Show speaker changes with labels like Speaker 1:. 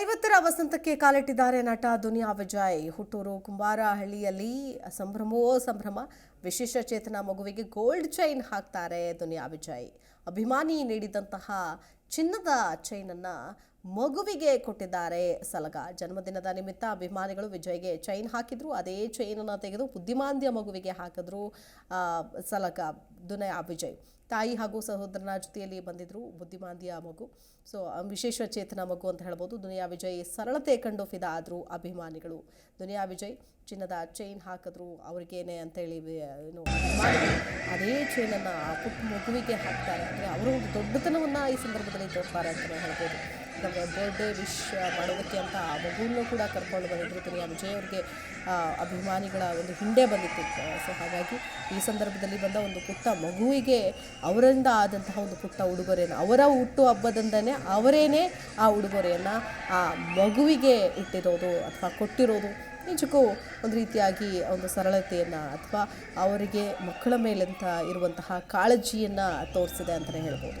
Speaker 1: ಐವತ್ತರ ವಸಂತಕ್ಕೆ ಕಾಲಿಟ್ಟಿದ್ದಾರೆ ನಟ ದುನಿಯಾ ವಿಜಯ್. ಹುಟ್ಟೂರು ಕುಂಬಾರಹಳ್ಳಿಯಲ್ಲಿ ಸಂಭ್ರಮವೋ ಸಂಭ್ರಮ, ವಿಶೇಷ ಚೇತನ ಮಗುವಿಗೆ ಗೋಲ್ಡ್ ಚೈನ್ ಹಾಕ್ತಾರೆ ದುನಿಯಾ ವಿಜಯ್. ಅಭಿಮಾನಿ ನೀಡಿದಂತಹ ಚಿನ್ನದ ಚೈನನ್ನ ಮಗುವಿಗೆ ಕೊಟ್ಟಿದ್ದಾರೆ ಸಲಗ. ಜನ್ಮದಿನದ ನಿಮಿತ್ತ ಅಭಿಮಾನಿಗಳು ವಿಜಯ್ಗೆ ಚೈನ್ ಹಾಕಿದ್ರು. ಅದೇ ಚೈನನ್ನು ತೆಗೆದು ಬುದ್ಧಿಮಾಂದ್ಯ ಮಗುವಿಗೆ ಹಾಕಿದ್ರು ಸಲಗ ದುನಿಯಾ ವಿಜಯ್. ತಾಯಿ ಹಾಗೂ ಸಹೋದರನ ಜೊತೆಯಲ್ಲಿ ಬಂದಿದ್ರು ಬುದ್ಧಿಮಾಂದ್ಯ ಮಗು. ಸೊ, ವಿಶೇಷ ಚೇತನ ಮಗು ಅಂತ ಹೇಳ್ಬೋದು. ದುನಿಯಾ ವಿಜಯ್ ಸರಳತೆ ಕಂಡು ಫಿದಾ ಆದರು ಅಭಿಮಾನಿಗಳು. ದುನಿಯಾ ವಿಜಯ್ ಚಿನ್ನದ ಚೈನ್ ಹಾಕಿದ್ರು. ಅವ್ರಿಗೇನೆ ಅಂತೇಳಿ ಏನು, ಅದೇ ಚೈನನ್ನು ಪುಟ್ಟ ಮಗುವಿಗೆ ಹಾಕ್ತಾರೆ. ಅಂದರೆ ಅವರು ದೊಡ್ಡತನವನ್ನು ಈ ಸಂದರ್ಭದಲ್ಲಿ ತೋರ್ತಾರೆ ಅಂತಲೇ ಹೇಳ್ಬೋದು. ಯಾಕಂದರೆ ಬರ್ಡೇ ವಿಶ್ ಮಾಡೋದಕ್ಕೆ ಅಂತ ಆ ಮಗುವನ್ನು ಕೂಡ ಕರ್ಕೊಂಡು ಬಂದಿದ್ರು ದುನಿಯಾ ವಿಜಯ್ ಅವ್ರಿಗೆ ಅಭಿಮಾನಿಗಳ ಒಂದು ಹಿಂಡೆ ಬಂದಿತ್ತು. ಸೊ ಹಾಗಾಗಿ ಈ ಸಂದರ್ಭದಲ್ಲಿ ಬಂದ ಒಂದು ಪುಟ್ಟ ಮಗುವಿಗೆ ಅವರಿಂದ ಆದಂತಹ ಒಂದು ಪುಟ್ಟ ಉಡುಗೊರೆಯನ್ನು, ಅವರ ಹುಟ್ಟು ಹಬ್ಬದಿಂದನೇ ಅವರೇನೇ ಆ ಉಡುಗೊರೆಯನ್ನು ಆ ಮಗುವಿಗೆ ಇಟ್ಟಿರೋದು ಅಥವಾ ಕೊಟ್ಟಿರೋದು ನಿಜಕ್ಕೂ ಒಂದು ರೀತಿಯಾಗಿ ಒಂದು ಸರಳತೆಯನ್ನು ಅಥವಾ ಅವರಿಗೆ ಮಕ್ಕಳ ಮೇಲಂತ ಇರುವಂತಹ ಕಾಳಜಿಯನ್ನು ತೋರಿಸಿದೆ ಅಂತಲೇ ಹೇಳ್ಬೋದು.